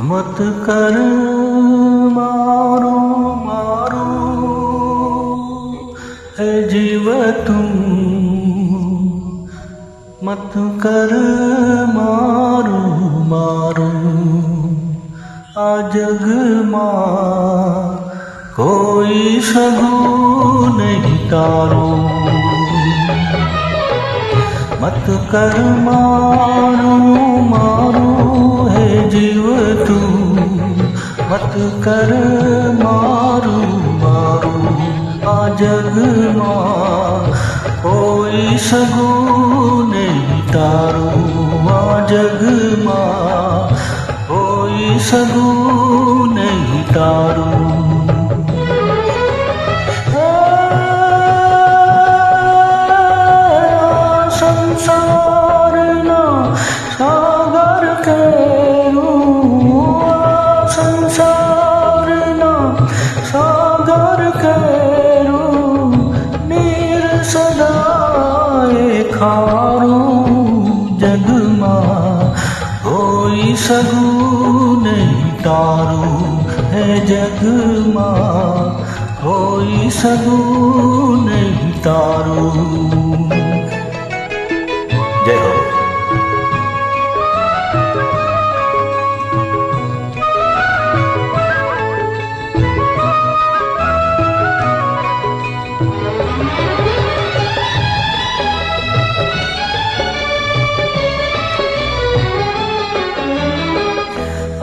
मत कर मारो मारो। है जीव तुम। मत कर मारो मारो। आ जग माँ कोई सगो नहीं तारो। मत कर मारो मारो है जीव तू। मत कर मारो मारो आ जग मां सगो आ जग मां। कोई सगो नहीं तारो স্বর্ণ সাগর কেউ সংসার সাগর কেউ নীর সদায় খারু জগমা ওই সগুন তারু হে জগমা ওই সগুন তারু।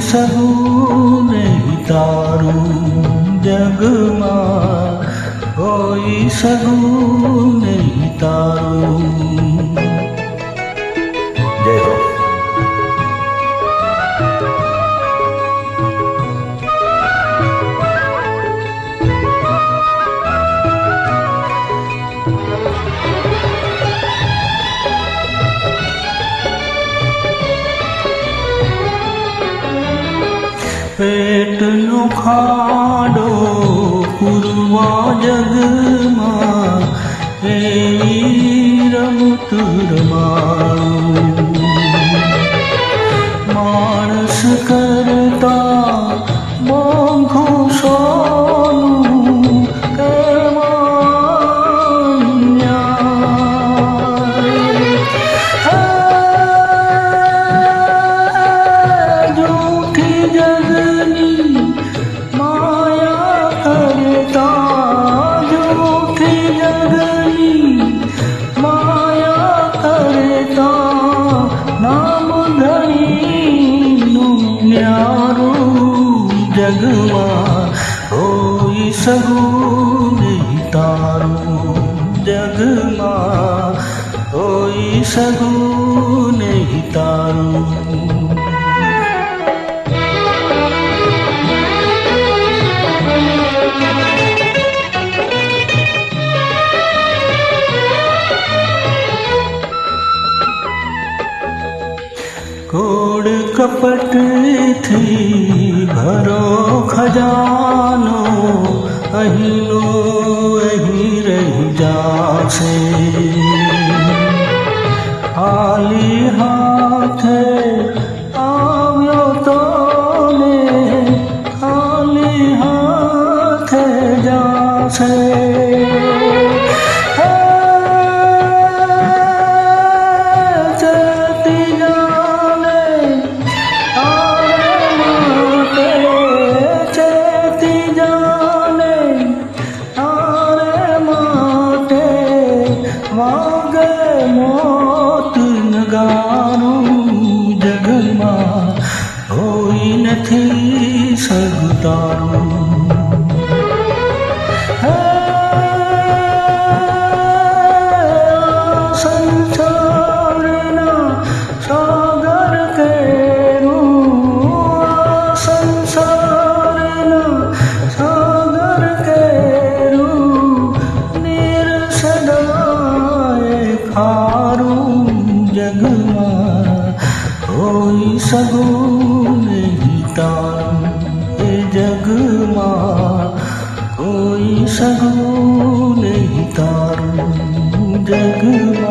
सहु नहीं तारू जगमा कोई सद नहीं तारू પેટનો ખાડો પૂર્વા જગમાં એવી રમત રમાડું होई सगुनी न जगमा होई सगुनी नी कोड़ कपट थी भरो खजानो अहिनो अही रही जासे खाली हाथ आव्यो तो ने खाली हाथ जासे કોઈ નથી સગતારું હે, कोई सगो नहीं तान ए जग मां कोई सगो नहीं तारू जग